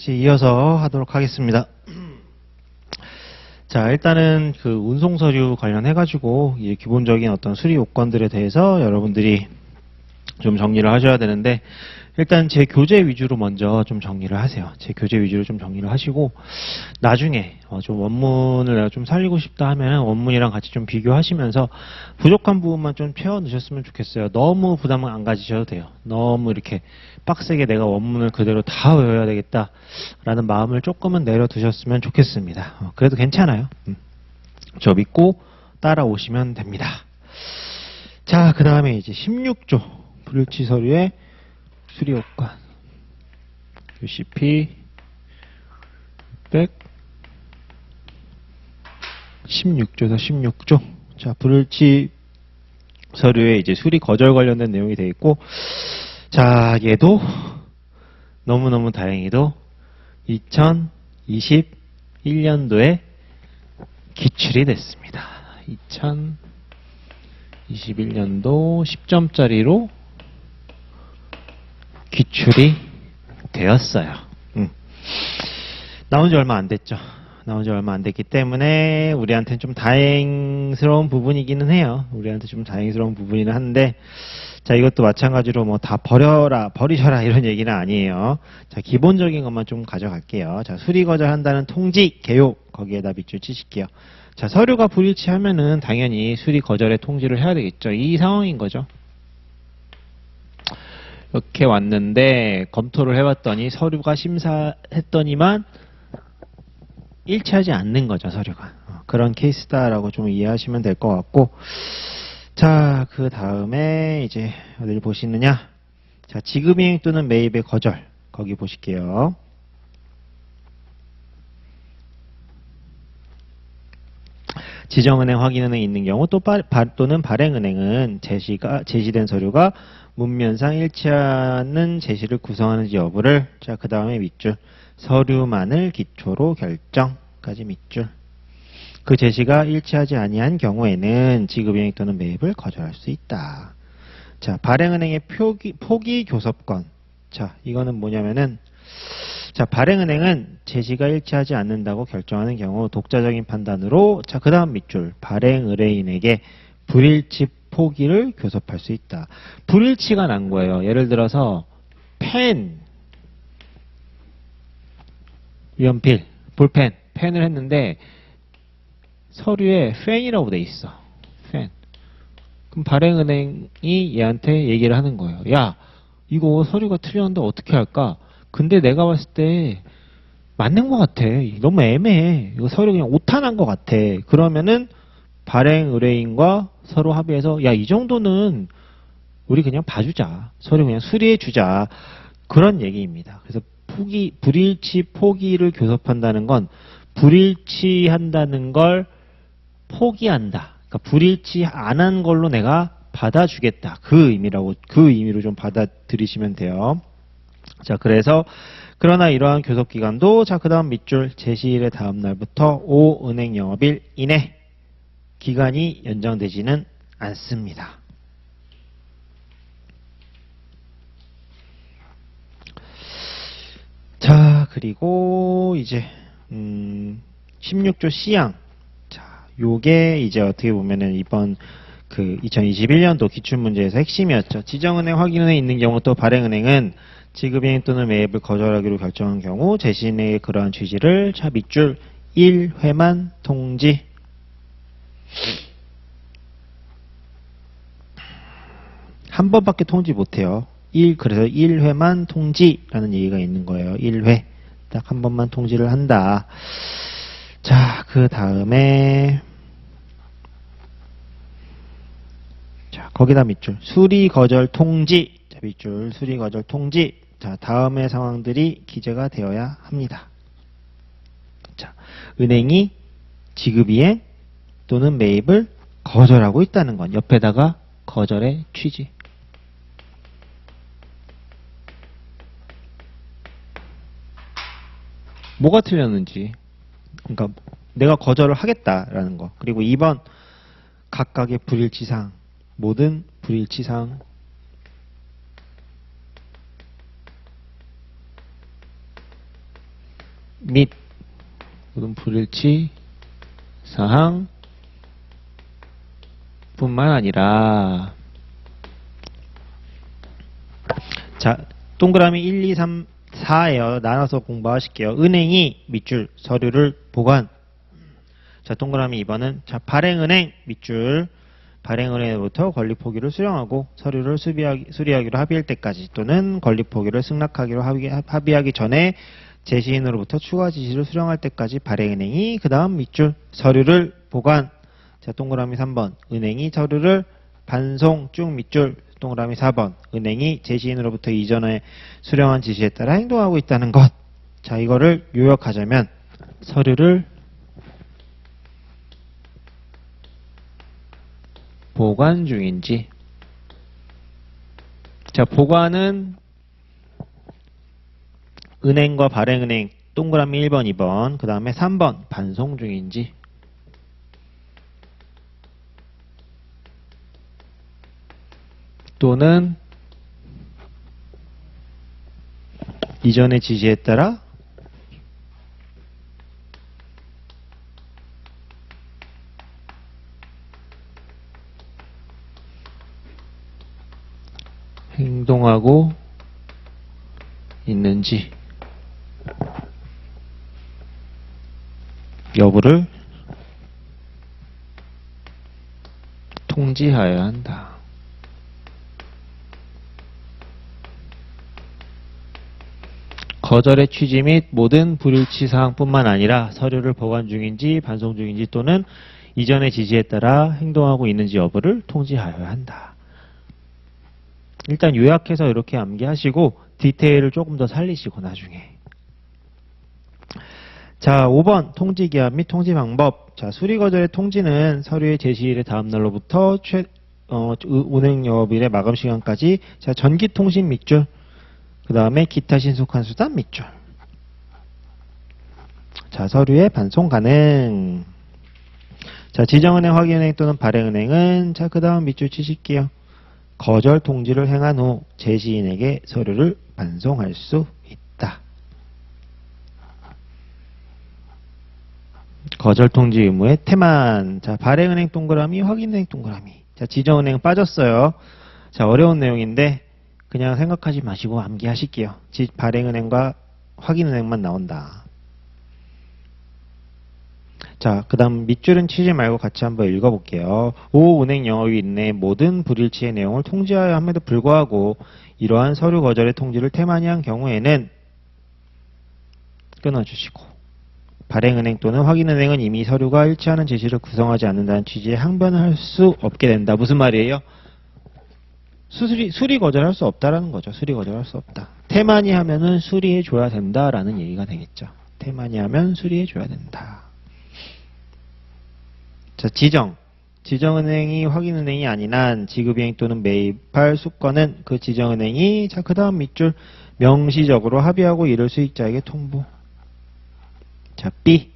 이제 이어서 하도록 하겠습니다. 자, 일단은 그 운송 서류 관련해 가지고 이 기본적인 어떤 수리 요건들에 대해서 여러분들이 좀 정리를 하셔야 되는데, 일단 제 교재 위주로 먼저 좀 정리를 하세요. 제 교재 위주로 좀 정리를 하시고, 나중에 어, 좀 원문을 내가 좀 살리고 싶다 하면 원문이랑 같이 좀 비교하시면서 부족한 부분만 좀 채워 넣으셨으면 좋겠어요. 너무 부담을 안 가지셔도 돼요. 너무 이렇게 빡세게 내가 원문을 그대로 다 외워야 되겠다라는 마음을 조금은 내려두셨으면 좋겠습니다. 어, 그래도 괜찮아요. 음. 저 믿고 따라오시면 됩니다. 자, 그 다음에 이제 16조 불일치 서류의 수리 요건 UCP 600 16조에서 16조. 자, 불일치 서류에 이제 수리 거절 관련된 내용이 되어 있고, 자, 얘도 너무너무 다행히도 2021년도에 기출이 됐습니다. 2021년도 10점짜리로 기출이 되었어요. 음. 나온 지 얼마 안 됐죠. 나온 지 얼마 안 됐기 때문에 우리한테는 좀 다행스러운 부분이기는 해요. 우리한테 좀 다행스러운 부분이긴 한데, 자, 이것도 마찬가지로 뭐 다 버려라, 버리셔라 이런 얘기는 아니에요. 자, 기본적인 것만 좀 가져갈게요. 자, 수리 거절한다는 통지, 개요, 거기에다 밑줄 치실게요. 자, 서류가 불일치하면은 당연히 수리 거절의 통지를 해야 되겠죠. 이 상황인 거죠. 이렇게 왔는데 검토를 해봤더니 서류가 심사했더니만 일치하지 않는 거죠 서류가. 어, 그런 케이스다라고 좀 이해하시면 될 것 같고. 자 그 다음에 이제 어딜 보시느냐? 자 지급이행 또는 매입의 거절. 거기 보실게요 지정은행 확인은행 있는 경우 또 바, 바- 또는 발행은행은 제시가 제시된 서류가 문면상 일치하는 제시를 구성하는지 여부를 자 그 다음에 밑줄 서류만을 기초로 결정까지 밑줄 그 제시가 일치하지 아니한 경우에는 지급이행 또는 매입을 거절할 수 있다. 자 발행은행의 표기, 포기 교섭권 자 이거는 뭐냐면은 자, 발행은행은 제시가 일치하지 않는다고 결정하는 경우 독자적인 판단으로 자, 그 다음 밑줄 발행 의뢰인에게 불일치 포기를 교섭할 수 있다. 불일치가 난 거예요. 예를 들어서 펜, 연필, 볼펜, 펜을 했는데 서류에 펜이라고 돼 있어. 펜. 그럼 발행은행이 얘한테 얘기를 하는 거예요. 야, 이거 서류가 틀렸는데 어떻게 할까? 근데 내가 봤을 때 맞는 것 같아. 너무 애매해. 이거 서류 그냥 오탄한 것 같아. 그러면은 발행 의뢰인과 서로 합의해서 야 이 정도는 우리 그냥 봐주자. 서류 그냥 수리해 주자. 그런 얘기입니다. 그래서 포기 불일치 포기를 교섭한다는 건 불일치한다는 걸 포기한다. 그러니까 불일치 안 한 걸로 내가 받아주겠다. 그 의미라고 그 의미로 좀 받아들이시면 돼요. 자, 그래서 그러나 이러한 교섭 기간도 자, 그다음 밑줄 제시일의 다음 날부터 5 은행 영업일 이내 기간이 연장되지는 않습니다. 자, 그리고 이제 음 16조 C항. 자, 요게 이제 어떻게 보면은 이번 그 2021년도 기출문제에서 핵심이었죠. 지정은행 확인은행 있는 경우 또 발행은행은 지급이행 또는 매입을 거절하기로 결정한 경우 재신의 그러한 취지를 차 밑줄 1회만 통지 한 번밖에 통지 못해요. 1 그래서 1회만 통지라는 얘기가 있는 거예요. 1회 딱 한 번만 통지를 한다. 자, 그 다음에 자, 거기다 밑줄. 수리 거절 통지. 자, 밑줄. 수리 거절 통지. 자, 다음의 상황들이 기재가 되어야 합니다. 자, 은행이 지급이행 또는 매입을 거절하고 있다는 건 옆에다가 거절의 취지. 뭐가 틀렸는지. 그러니까 내가 거절을 하겠다라는 거. 그리고 2번 각각의 불일치상 모든 불일치상 및 모든 불일치 사항 뿐만 아니라 자 동그라미 1, 2, 3, 4에요. 나눠서 공부하실게요. 은행이 밑줄 서류를 보관 자 동그라미 2번은 자 발행은행 밑줄 발행은행으로부터 권리 포기를 수령하고 서류를 수비하기, 수리하기로 합의할 때까지 또는 권리 포기를 승낙하기로 합의, 합의하기 전에 제시인으로부터 추가 지시를 수령할 때까지 발행은행이 그 다음 밑줄 서류를 보관. 자 동그라미 3번. 은행이 서류를 반송 쭉 밑줄 동그라미 4번. 은행이 제시인으로부터 이전에 수령한 지시에 따라 행동하고 있다는 것. 자 이거를 요약하자면 서류를 보관 중인지. 자 보관은 은행과 발행은행 동그라미 1번 2번 그 다음에 3번 반송 중인지. 또는 이전의 지시에 따라 행동하고 있는지 여부를 통지하여야 한다. 거절의 취지 및 모든 불일치 사항뿐만 아니라 서류를 보관 중인지 반송 중인지 또는 이전의 지시에 따라 행동하고 있는지 여부를 통지하여야 한다. 일단 요약해서 이렇게 암기하시고 디테일을 조금 더 살리시고 나중에 자 5번 통지 기한 및 통지 방법 자 수리 거절의 통지는 서류의 제시일의 다음 날로부터 최, 어, 운행 영업일의 마감 시간까지 자 전기 통신 밑줄 그 다음에 기타 신속한 수단 밑줄. 자, 서류의 반송 가능. 자, 지정은행, 확인은행 또는 발행은행은 자, 그 다음 밑줄 치실게요. 거절 통지를 행한 후 제시인에게 서류를 반송할 수 있다. 거절 통지 의무의 태만. 자, 발행은행 동그라미, 확인은행 동그라미. 자, 지정은행 빠졌어요. 자, 어려운 내용인데 그냥 생각하지 마시고 암기하실게요. 지- 발행은행과 확인은행만 나온다. 자, 그 다음 밑줄은 치지 말고 같이 한번 읽어볼게요. 오 은행 영업이 있네 모든 불일치의 내용을 통지하여 함에도 불구하고 이러한 서류 거절의 통지를 태만히 한 경우에는 끊어주시고 발행은행 또는 확인은행은 이미 서류가 일치하는 제시를 구성하지 않는다는 취지의 항변을 할 수 없게 된다. 무슨 말이에요? 수리, 수리 거절할 수 없다라는 거죠. 수리 거절할 수 없다. 태만이 하면은 수리해 줘야 된다라는 얘기가 되겠죠. 태만이 하면 수리해 줘야 된다. 자, 지정. 지정은행이 확인은행이 아닌 한 지급이행 또는 매입할 수권은 그 지정은행이 자, 그 다음 밑줄 명시적으로 합의하고 이를 수익자에게 통보. 자, B.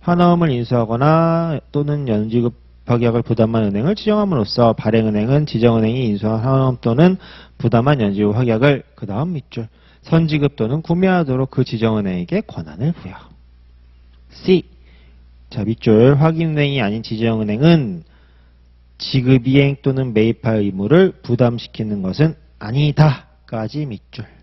환화음을 인수하거나 또는 연지급 확약을 부담한 은행을 지정함으로써 발행은행은 지정은행이 인수한 환화음 또는 부담한 연지급 확약을 그 다음 밑줄 선지급 또는 구매하도록 그 지정은행에게 권한을 부여. C. 자, 밑줄 확인은행이 아닌 지정은행은 지급 이행 또는 매입할 의무를 부담시키는 것은 아니다. 까지 밑줄.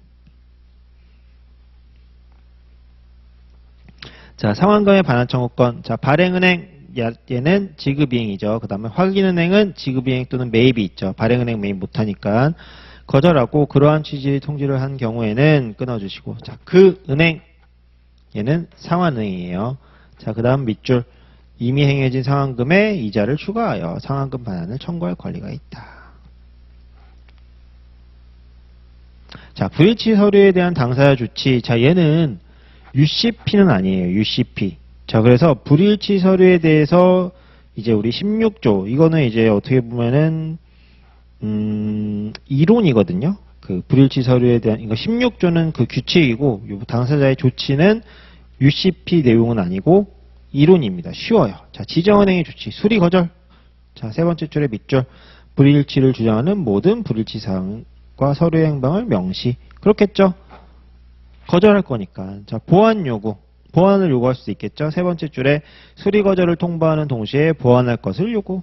자, 상환금의 반환 청구권. 자, 발행은행 야- 얘는 지급이행이죠. 그 다음에 확인은행은 지급이행 또는 매입이 있죠. 발행은행 매입 못하니까 거절하고 그러한 취지의 통지를 한 경우에는 끊어주시고 자, 그 은행 얘는 상환은행이에요. 자, 그 다음 밑줄 이미 행해진 상환금에 이자를 추가하여 상환금 반환을 청구할 권리가 있다. 자, 불일치 서류에 대한 당사자 조치. 자, 얘는 UCP는 아니에요. UCP. 자, 그래서 불일치 서류에 대해서 이제 우리 16조, 이거는 이제 어떻게 보면은, 음, 이론이거든요. 그 불일치 서류에 대한, 이거 16조는 그 규칙이고, 요 당사자의 조치는 UCP 내용은 아니고, 이론입니다. 쉬워요. 자, 지정은행의 조치, 수리 거절. 자, 세 번째 줄의 밑줄, 불일치를 주장하는 모든 불일치 사항과 서류의 행방을 명시. 그렇겠죠? 거절할 거니까. 자, 보안 요구. 보완을 요구할 수 있겠죠. 세 번째 줄에 수리 거절을 통보하는 동시에 보완할 것을 요구.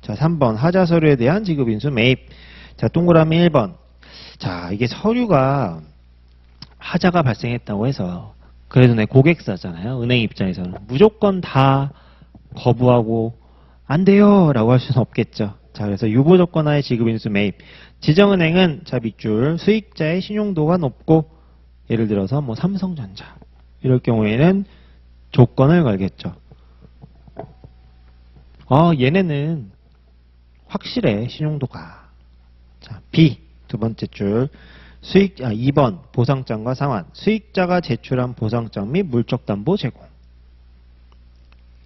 자, 3번 하자 서류에 대한 지급 인수 매입. 자, 동그라미 1번. 자, 이게 서류가 하자가 발생했다고 해서 그래도 내 고객사잖아요. 은행 입장에서는 무조건 다 거부하고 안 돼요라고 할 수는 없겠죠. 자, 그래서 유보 조건하에 지급 인수 매입. 지정은행은 자 밑줄 수익자의 신용도가 높고 예를 들어서 뭐 삼성전자 이럴 경우에는 조건을 걸겠죠. 아, 얘네는 확실해 신용도가. 자, B 두 번째 줄 수익 아 2번 보상장과 상환 수익자가 제출한 보상장 및 물적 담보 제공.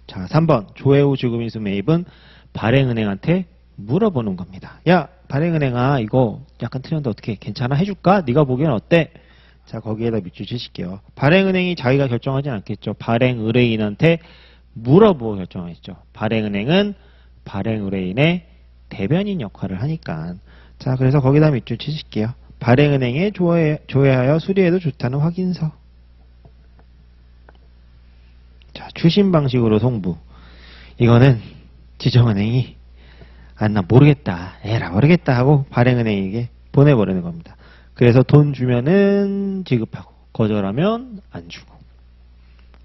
자, 3번 조회 후 지급인수 매입은 발행은행한테 물어보는 겁니다. 야, 발행은행아 이거 약간 틀렸는데 어떻게 괜찮아 해줄까? 네가 보기엔 어때? 자, 거기에다 밑줄 치실게요. 발행은행이 자기가 결정하진 않겠죠. 발행 의뢰인한테 물어보고 결정하겠죠. 발행은행은 발행 의뢰인의 대변인 역할을 하니까. 자, 그래서 거기다 밑줄 치실게요. 발행은행에 조회, 조회하여 수리해도 좋다는 확인서. 자, 추신 방식으로 송부. 이거는 지정은행이 아, 나 모르겠다. 에라, 모르겠다 하고 발행은행에게 보내버리는 겁니다. 그래서 돈 주면은 지급하고, 거절하면 안 주고.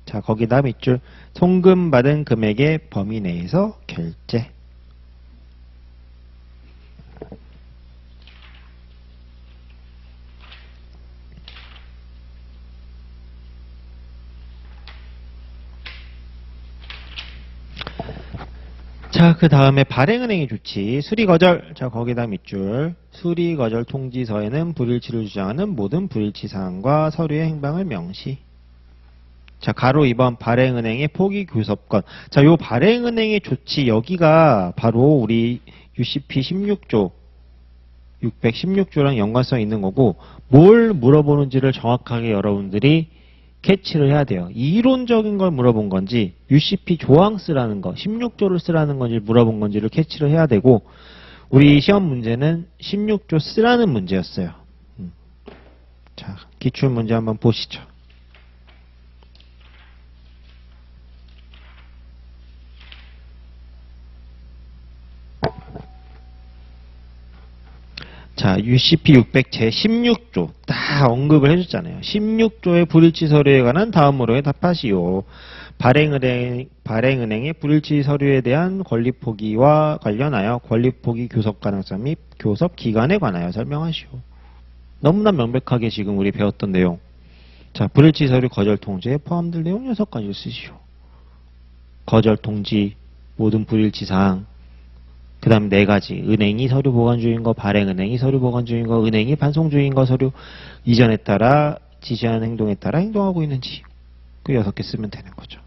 자, 거기다 밑줄 송금 받은 금액의 범위 내에서 결제. 자, 그 다음에 발행은행이 좋지. 수리거절. 자, 거기다 밑줄. 수리거절 통지서에는 불일치를 주장하는 모든 불일치 사항과 서류의 행방을 명시. 자, 가로 2번 발행은행의 포기 교섭권. 자, 요 발행은행의 조치 여기가 바로 우리 UCP 16조 616조랑 연관성 있는 거고 뭘 물어보는지를 정확하게 여러분들이 캐치를 해야 돼요. 이론적인 걸 물어본 건지 UCP 조항 쓰라는 거, 16조를 쓰라는 건지 물어본 건지를 캐치를 해야 되고 우리 시험 문제는 16조 쓰라는 문제였어요. 음. 자, 기출 문제 한번 보시죠. 자, UCP 600 제 16조 딱 언급을 해줬잖아요. 16조의 불일치 서류에 관한 다음으로의 답하시오. 발행은행, 발행은행의 불일치 서류에 대한 권리 포기와 관련하여 권리 포기 교섭 가능성 및 교섭 기간에 관하여 설명하시오. 너무나 명백하게 지금 우리 배웠던 내용. 자, 불일치 서류 거절 통지에 포함될 내용 6가지를 쓰시오. 거절 통지, 모든 불일치 사항, 그 다음 네 가지. 은행이 서류 보관 중인 거, 발행은행이 서류 보관 중인 거, 은행이 반송 중인 거, 서류 이전에 따라 지시한 행동에 따라 행동하고 있는지. 그 여섯 개 쓰면 되는 거죠.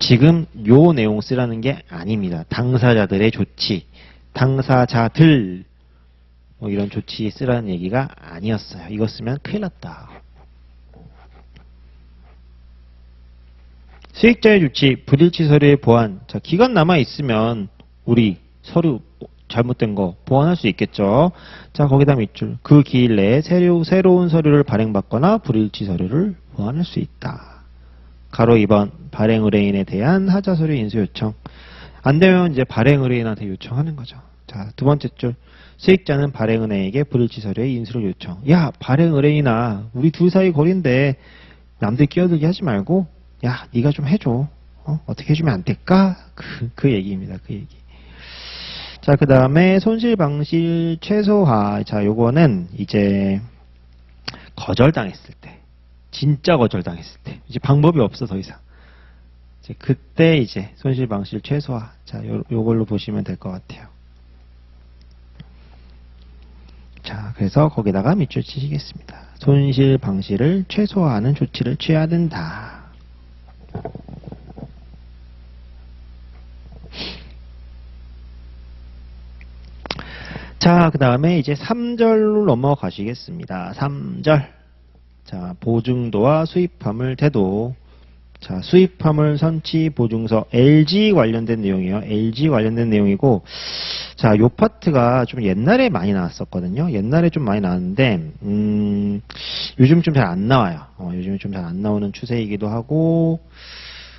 지금 요 내용 쓰라는 게 아닙니다. 당사자들의 조치, 당사자들, 뭐 이런 조치 쓰라는 얘기가 아니었어요. 이거 쓰면 큰일 났다. 수익자의 조치, 불일치 서류의 보완. 자, 기간 남아 있으면 우리 서류 잘못된 거 보완할 수 있겠죠. 자, 거기다 밑줄. 그 기일 내에 새로, 새로운 서류를 발행받거나 불일치 서류를 보완할 수 있다. 가로 2번 발행 의뢰인에 대한 하자 서류 인수 요청. 안 되면 이제 발행 의뢰인한테 요청하는 거죠. 자, 두 번째 줄. 수익자는 발행 은행에게 불일치 서류의 인수를 요청. 야, 발행 의뢰인아, 우리 둘 사이 거리인데 남들 끼어들게 하지 말고 야, 네가 좀 해줘. 어? 떻게 해주면 안 될까? 그, 그 얘기입니다. 그 얘기. 자, 그 다음에 손실 방실 최소화. 자, 요거는 이제 거절당했을 때. 진짜 거절당했을 때. 이제 방법이 없어, 더 이상. 이제 그때 이제 손실 방실 최소화. 자, 요, 요걸로 보시면 될 것 같아요. 자, 그래서 거기다가 밑줄 치시겠습니다. 손실 방실을 최소화하는 조치를 취해야 된다. 자, 그 다음에 이제 3절로 넘어가시겠습니다. 3절. 자, 보증도와 수입화물 태도. 자, 수입화물 선치 보증서 LG 관련된 내용이에요. LG 관련된 내용이고, 자, 요 파트가 좀 옛날에 많이 나왔었거든요. 옛날에 좀 많이 나왔는데, 음, 요즘 좀 잘 안 나와요. 어, 요즘 좀 잘 안 나오는 추세이기도 하고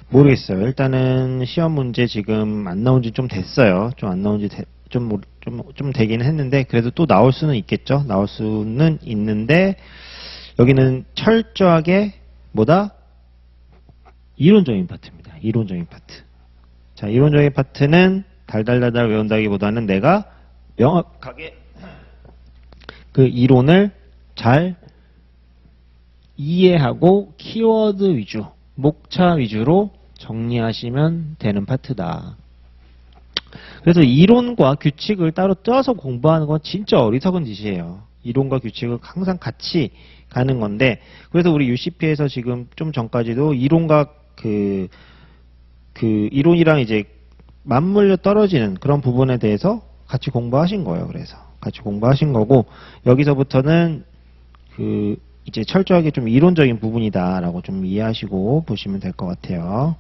모르겠어요. 일단은 시험 문제 지금 안 나온 지 좀 됐어요. 좀 안 나온 지 좀 좀 좀 되기는 했는데 그래도 또 나올 수는 있겠죠. 나올 수는 있는데 여기는 철저하게 뭐다? 이론적인 파트입니다. 이론적인 파트. 자, 이론적인 파트는 달달달달 외운다기보다는 내가 명확하게 그 이론을 잘 이해하고 키워드 위주, 목차 위주로 정리하시면 되는 파트다. 그래서 이론과 규칙을 따로 떼어서 공부하는 건 진짜 어리석은 짓이에요. 이론과 규칙을 항상 같이 가는 건데, 그래서 우리 UCP에서 지금 좀 전까지도 이론과 그, 그 이론이랑 이제 맞물려 떨어지는 그런 부분에 대해서 같이 공부하신 거예요. 그래서 같이 공부하신 거고, 여기서부터는 그 이제 철저하게 좀 이론적인 부분이다라고 좀 이해하시고 보시면 될 것 같아요.